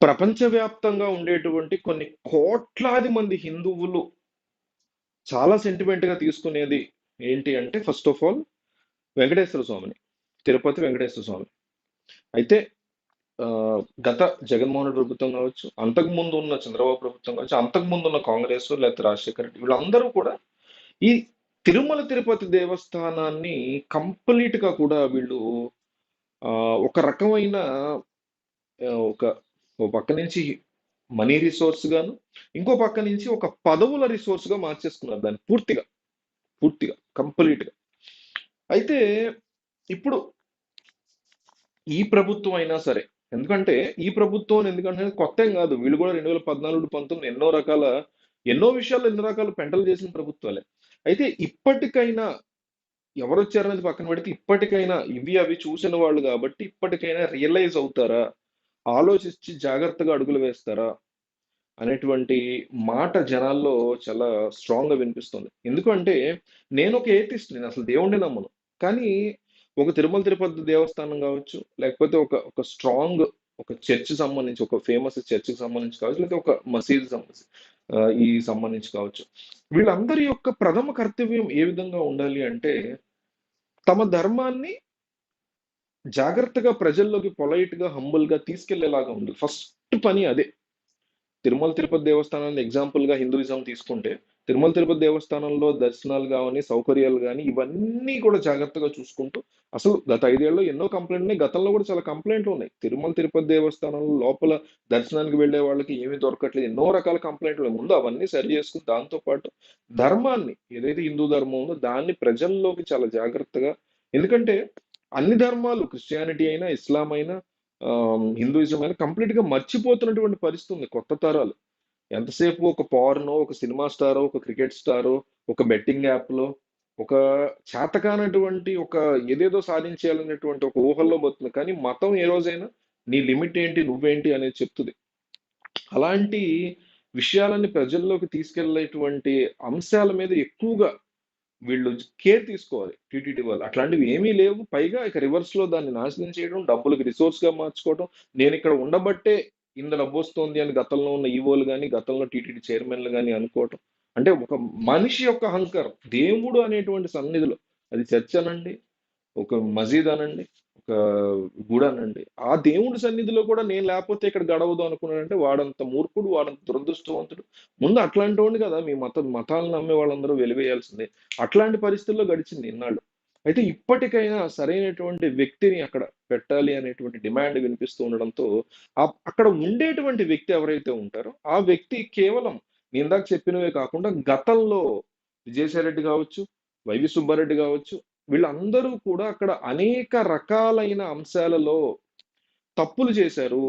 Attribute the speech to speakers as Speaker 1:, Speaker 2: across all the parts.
Speaker 1: ప్రపంచవ్యాప్తంగా ఉండేటువంటి కొన్ని కోట్లాది మంది హిందువులు చాలా సెంటిమెంట్గా తీసుకునేది ఏంటి అంటే ఫస్ట్ ఆఫ్ ఆల్ వెంకటేశ్వర స్వామిని తిరుపతి వెంకటేశ్వర స్వామి. అయితే గత జగన్మోహన్ ప్రభుత్వం కావచ్చు అంతకు ముందు ఉన్న చంద్రబాబు ప్రభుత్వం కావచ్చు అంతకు ముందు ఉన్న కాంగ్రెస్ లేకపోతే రాజశేఖర రెడ్డి వీళ్ళందరూ కూడా ఈ తిరుమల తిరుపతి దేవస్థానాన్ని కంప్లీట్గా కూడా వీళ్ళు ఒక రకమైన ఒక ఓ పక్క నుంచి మనీ రిసోర్స్ గాను ఇంకో పక్క నుంచి ఒక పదవుల రిసోర్స్గా మార్చేసుకున్నారు దాన్ని పూర్తిగా పూర్తిగా కంప్లీట్గా అయితే ఇప్పుడు ఈ ప్రభుత్వం అయినా సరే ఎందుకంటే ఈ ప్రభుత్వం ఎందుకంటే కొత్త ఏం కాదు వీళ్ళు కూడా రెండు వేల పద్నాలుగు పంతొమ్మిది ఎన్నో రకాల ఎన్నో విషయాలు ఎన్నో రకాల పెంటలు చేసిన ప్రభుత్వాలే. అయితే ఇప్పటికైనా ఎవరు వచ్చారనేది పక్కన పెడితే ఇప్పటికైనా ఇవి అవి చూసిన వాళ్ళు కాబట్టి ఇప్పటికైనా రియలైజ్ అవుతారా? ఆలోచించి జాగ్రత్తగా అడుగులు వేస్తారా అనేటువంటి మాట జనాల్లో చాలా స్ట్రాంగ్గా వినిపిస్తుంది. ఎందుకంటే నేను ఒక ఏతిస్ట్ నేను అసలు దేవుణ్ణి నమ్మను. కానీ ఒక తిరుమల తిరుపతి దేవస్థానం కావచ్చు లేకపోతే ఒక ఒక స్ట్రాంగ్ ఒక చర్చ్ సంబంధించి ఒక ఫేమస్ చర్చ్కి సంబంధించి కావచ్చు లేకపోతే ఒక మసీద్ సంబంధించి ఈ సంబంధించి కావచ్చు. వీళ్ళందరి యొక్క ప్రథమ కర్తవ్యం ఏ విధంగా ఉండాలి అంటే తమ ధర్మాన్ని జాగ్రత్తగా ప్రజల్లోకి పొలైట్గా హంబుల్గా తీసుకెళ్ళేలాగా ఉంది. ఫస్ట్ పని అదే. తిరుమల తిరుపతి దేవస్థానాన్ని ఎగ్జాంపుల్గా హిందూయిజం తీసుకుంటే తిరుమల తిరుపతి దేవస్థానంలో దర్శనాలు కానీ సౌకర్యాలు కానీ ఇవన్నీ కూడా జాగ్రత్తగా చూసుకుంటూ అసలు గత ఐదేళ్ళలో ఎన్నో కంప్లైంట్ ఉన్నాయి. గతంలో కూడా చాలా కంప్లైంట్లు ఉన్నాయి. తిరుమల తిరుపతి దేవస్థానంలో లోపల దర్శనానికి వెళ్ళే వాళ్ళకి ఏమీ దొరకట్లేదు. ఎన్నో రకాల కంప్లైంట్లు ఉన్నాయి. ముందు అవన్నీ సరి చేసుకుని దాంతో పాటు ధర్మాన్ని ఏదైతే హిందూ ధర్మం ఉందో దాన్ని ప్రజల్లోకి చాలా జాగ్రత్తగా ఎందుకంటే అన్ని ధర్మాలు క్రిస్టియానిటీ అయినా ఇస్లాం అయినా హిందూయిజం అయినా కంప్లీట్గా మర్చిపోతున్నటువంటి పరిస్థితి ఉంది కొత్త తరాలు. ఎంతసేపు ఒక పార్నో ఒక సినిమా స్టారో ఒక క్రికెట్ స్టారో ఒక బెట్టింగ్ యాప్లో ఒక చేతకానటువంటి ఒక ఏదేదో సాధించాలనేటువంటి ఒక ఊహల్లో పోతుంది. కానీ మతం ఏ రోజైనా నీ లిమిట్ ఏంటి నువ్వేంటి అనేది చెప్తుంది. అలాంటి విషయాలని ప్రజల్లోకి తీసుకెళ్ళేటువంటి అంశాల మీద ఎక్కువగా వీళ్ళు కేర్ తీసుకోవాలి. టీటీడీ వాళ్ళు. అట్లాంటివి ఏమీ లేవు. పైగా ఇక రివర్స్లో దాన్ని నాశనం చేయడం డబ్బులకి రిసోర్స్గా మార్చుకోవడం నేను ఇక్కడ ఉండబట్టే ఇంత డబ్బు వస్తుంది అని గతంలో ఉన్న ఈవోలు కానీ గతంలో టీటీడీ చైర్మన్లు కానీ అనుకోవటం. అంటే ఒక మనిషి యొక్క అహంకారం. దేవుడు అనేటువంటి సన్నిధిలో. అది చర్చ్ అనండి ఒక మసీద్ అనండి ఒక గుడనండి ఆ దేవుడి సన్నిధిలో కూడా నేను లేకపోతే ఇక్కడ గడవదు అనుకున్నానంటే వాడంత మూర్ఖుడు వాడంత దురదృష్టవంతుడు. ముందు అట్లాంటి వాడిని కదా మీ మత మతాలను నమ్మే వాళ్ళందరూ వెలివేయాల్సిందే. అట్లాంటి పరిస్థితుల్లో గడిచింది ఇన్నాళ్ళు. అయితే ఇప్పటికైనా సరైనటువంటి వ్యక్తిని అక్కడ పెట్టాలి అనేటువంటి డిమాండ్ వినిపిస్తూ ఉండడంతో ఆ- అక్కడ ఉండేటువంటి వ్యక్తి ఎవరైతే ఉంటారో ఆ వ్యక్తి కేవలం నేను ఇందాక చెప్పినవే కాకుండా గతంలో విజయసాయిరెడ్డి కావచ్చు వైవి సుబ్బారెడ్డి కావచ్చు వీళ్ళందరూ కూడా అక్కడ అనేక రకాలైన అంశాలలో తప్పులు చేశారు.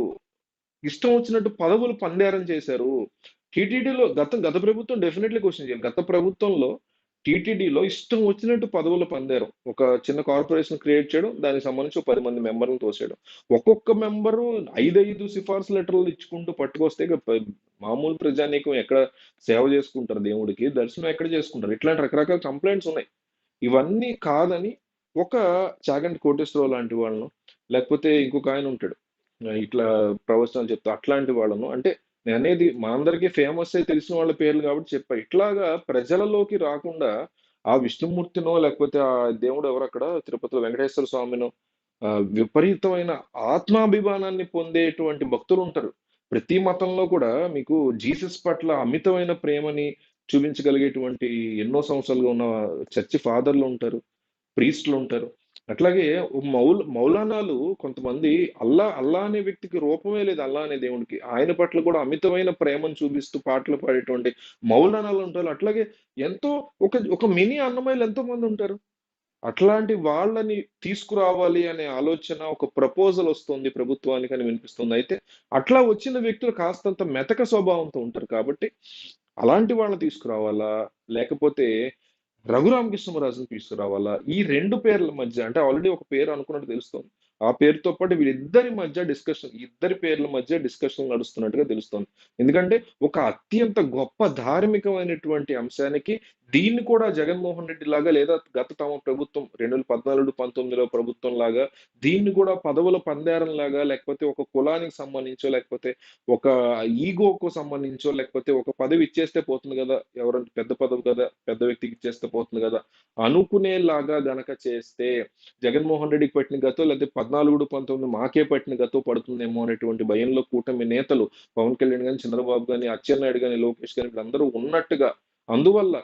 Speaker 1: ఇష్టం వచ్చినట్టు పదవులు పందేరం చేశారు. టీటీడీలో గత గత ప్రభుత్వం డెఫినెట్లీ క్వశ్చన్ చేయాలి. గత ప్రభుత్వంలో టీటీడీలో ఇష్టం వచ్చినట్టు పదవులు పొందారు. ఒక చిన్న కార్పొరేషన్ క్రియేట్ చేయడం దానికి సంబంధించి ఒక పది మంది మెంబర్లను తోసేయడం. ఒక్కొక్క మెంబరు ఐదైదు సిఫార్సు లెటర్లు ఇచ్చుకుంటూ పట్టుకొస్తే మామూలు ప్రజానీకం ఎక్కడ సేవ చేసుకుంటారు దేవుడికి దర్శనం ఎక్కడ చేసుకుంటారు? ఇట్లాంటి రకరకాల కంప్లైంట్స్ ఉన్నాయి. ఇవన్నీ కాదని ఒక చాగంటి కోటేశ్వరరావు లాంటి వాళ్ళను లేకపోతే ఇంకొక ఆయన ఉంటాడు. ఇట్లా ప్రవచనాలు చెప్తా అట్లాంటి వాళ్ళను అంటే నేను అనేది మా అందరికీ ఫేమస్ అయి తెలిసిన వాళ్ళ పేర్లు కాబట్టి చెప్పా. ఇట్లాగా ప్రజలలోకి రాకుండా ఆ విష్ణుమూర్తినో లేకపోతే ఆ దేవుడు ఎవరు అక్కడ? తిరుపతిలో వెంకటేశ్వర స్వామినో విపరీతమైన ఆత్మాభిమానాన్ని పొందేటువంటి భక్తులు ఉంటారు. ప్రతి మతంలో కూడా మీకు జీసస్ పట్ల అమితమైన ప్రేమని చూపించగలిగేటువంటి ఎన్నో సంవత్సరాలుగా ఉన్న చర్చి ఫాదర్లు ఉంటారు ప్రీస్టులు ఉంటారు. అట్లాగే మౌల్ మౌలానాలు కొంతమంది అల్లా అల్లా అనే వ్యక్తికి రూపమే లేదు అల్లా అనే దేవుడికి ఆయన పట్ల కూడా అమితమైన ప్రేమను చూపిస్తూ పాటలు పాడేటువంటి మౌలానాలు ఉంటారు. అట్లాగే ఎంతో ఒక ఒక మినీ అన్నమయ్యలు ఎంతో మంది ఉంటారు. అట్లాంటి వాళ్ళని తీసుకురావాలి అనే ఆలోచన ఒక ప్రపోజల్ వస్తుంది ప్రభుత్వానికి అని వినిపిస్తుంది. అయితే అట్లా వచ్చిన వ్యక్తులు కాస్తంత మెతక స్వభావంతో ఉంటారు కాబట్టి అలాంటి వాళ్ళని తీసుకురావాలా? లేకపోతే రఘురామకృష్ణరాజుని తీసుకురావాలా? ఈ రెండు పేర్ల మధ్య అంటే ఆల్రెడీ ఒక పేరు అనుకున్నట్టు తెలుస్తుంది. ఆ పేరుతో పాటు వీళ్ళిద్దరి మధ్య డిస్కషన్ ఇద్దరి పేర్ల మధ్య డిస్కషన్ నడుస్తున్నట్టుగా తెలుస్తుంది. ఎందుకంటే ఒక అత్యంత గొప్ప ధార్మికమైనటువంటి అంశానికి దీన్ని కూడా జగన్మోహన్ రెడ్డి లాగా లేదా గత తమ ప్రభుత్వం రెండు వేల పద్నాలుగు పంతొమ్మిదిలో ప్రభుత్వం లాగా దీన్ని కూడా పదవుల పందేరం లాగా లేకపోతే ఒక కులానికి సంబంధించో లేకపోతే ఒక ఈగోకు సంబంధించో లేకపోతే ఒక పదవి ఇచ్చేస్తే పోతుంది కదా. ఎవరంటే పెద్ద పదవి కదా పెద్ద వ్యక్తికి ఇచ్చేస్తే పోతుంది కదా. అనుకునేలాగా గనక చేస్తే జగన్మోహన్ రెడ్డికి పట్టిన గతో లేకపోతే పద్నాలుగు పంతొమ్మిది మాకే పట్టిన గతో పడుతుందేమో అనేటువంటి భయంలో కూటమి నేతలు పవన్ కళ్యాణ్ కానీ చంద్రబాబు కానీ అచ్చెన్నాయుడు కానీ లోకేష్ కానీ వీళ్ళందరూ ఉన్నట్టుగా అందువల్ల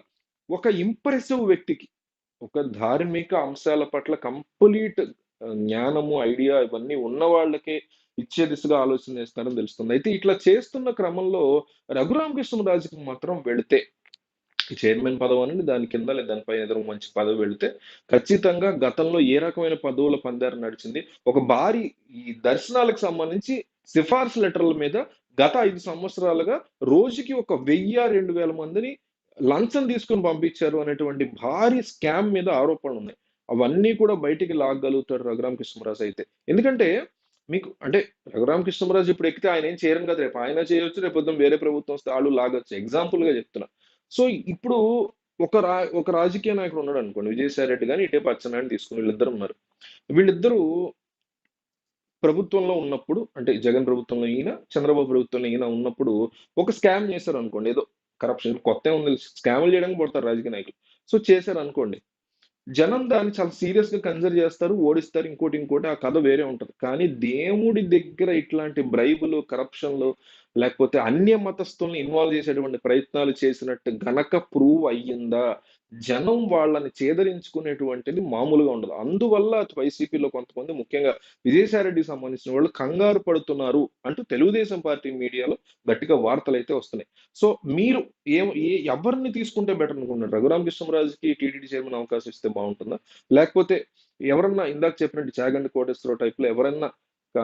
Speaker 1: ఒక ఇంప్రెసివ్ వ్యక్తికి ఒక ధార్మిక అంశాల పట్ల కంప్లీట్ జ్ఞానము ఐడియా ఇవన్నీ ఉన్న వాళ్ళకే ఇచ్చే దిశగా ఆలోచన చేస్తారని తెలుస్తుంది. అయితే ఇట్లా చేస్తున్న క్రమంలో రఘురామకృష్ణరాజుకి మాత్రం వెళితే చైర్మన్ పదవి అనేది దాని కింద లేదా దానిపైన ఏదో మంచి పదవి వెళితే ఖచ్చితంగా గతంలో ఏ రకమైన పదవుల పందారు నడిచింది. ఒక భారీ ఈ దర్శనాలకు సంబంధించి సిఫార్సు లెటర్ల మీద గత ఐదు సంవత్సరాలుగా రోజుకి ఒక వెయ్యి రెండు వేల మందిని లంచం తీసుకుని పంపించారు అనేటువంటి భారీ స్కామ్ మీద ఆరోపణలు ఉన్నాయి. అవన్నీ కూడా బయటికి లాగగలుగుతాడు రఘురామ కృష్ణరాజు అయితే. ఎందుకంటే మీకు అంటే రఘురామ కృష్ణరాజు ఇప్పుడు ఎక్కితే ఆయన ఏం చేయరు కదా రేపు ఆయన చేయొచ్చు రేపు పొద్దున్న వేరే ప్రభుత్వం వస్తే వాళ్ళు లాగొచ్చు. ఎగ్జాంపుల్గా చెప్తున్నా. సో ఇప్పుడు ఒక రా ఒక రాజకీయ నాయకుడు ఉన్నాడు అనుకోండి విజయసాయి రెడ్డి కానీ ఇటే పచ్చనాయుడు తీసుకుని వీళ్ళిద్దరు ఉన్నారు. వీళ్ళిద్దరూ ప్రభుత్వంలో ఉన్నప్పుడు అంటే జగన్ ప్రభుత్వంలో ఈయన చంద్రబాబు ప్రభుత్వంలో ఈయన ఉన్నప్పుడు ఒక స్కామ్ చేశారు అనుకోండి ఏదో కరప్షన్ కొత్త ఉంది స్కామ్లు చేయడానికి పడతారు రాజకీయ నాయకులు. సో చేశారు అనుకోండి జనం దాన్ని చాలా సీరియస్గా కన్సిడర్ చేస్తారు ఓడిస్తారు ఇంకోటి ఇంకోటి ఆ కథ వేరే ఉంటది. కానీ దేవుడి దగ్గర ఇట్లాంటి బ్రైబులు కరప్షన్లు లేకపోతే అన్య మతస్థుల్ని ఇన్వాల్వ్ చేసేటువంటి ప్రయత్నాలు చేసినట్టు గనక ప్రూవ్ అయ్యిందా? జనం వాళ్ళని చేదరించుకునేటువంటిది మామూలుగా ఉండదు. అందువల్ల వైసీపీలో కొంతమంది ముఖ్యంగా విజయసాయిరెడ్డికి సంబంధించిన వాళ్ళు కంగారు పడుతున్నారు అంటూ తెలుగుదేశం పార్టీ మీడియాలో గట్టిగా వార్తలు అయితే వస్తున్నాయి. సో మీరు ఏ ఏ- ఎవరిని తీసుకుంటే బెటర్ అనుకుంటున్నారు? రఘురామ కృష్ణరాజుకి టీటీడీ చైర్మన్ అవకాశం ఇస్తే బాగుంటుందా? లేకపోతే ఎవరన్నా ఇందాక చెప్పినట్టు చాగండి కోటేశ్వరరావు టైప్లో ఎవరన్నా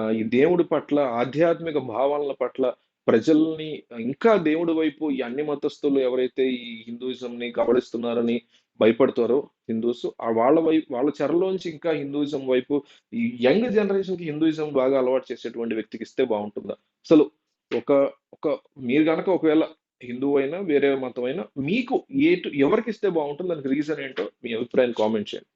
Speaker 1: ఈ దేవుడి పట్ల ఆధ్యాత్మిక భావనల పట్ల ప్రజల్ని ఇంకా దేవుడి వైపు ఈ అన్ని మతస్థులు ఎవరైతే ఈ హిందూయిజంని కబడిస్తున్నారని భయపడతారో హిందూస్ ఆ వాళ్ళ వైపు వాళ్ళ చెరలోంచి ఇంకా హిందూయిజం వైపు ఈ యంగ్ జనరేషన్కి హిందూయిజం బాగా అలవాటు చేసేటువంటి వ్యక్తికి ఇస్తే బాగుంటుందా? అసలు ఒక ఒక మీరు కనుక ఒకవేళ హిందువు అయినా వేరే మతం అయినా మీకు ఏ ఎవరికి ఇస్తే బాగుంటుంది దానికి రీజన్ ఏంటో మీ అభిప్రాయాన్ని కామెంట్ చేయండి.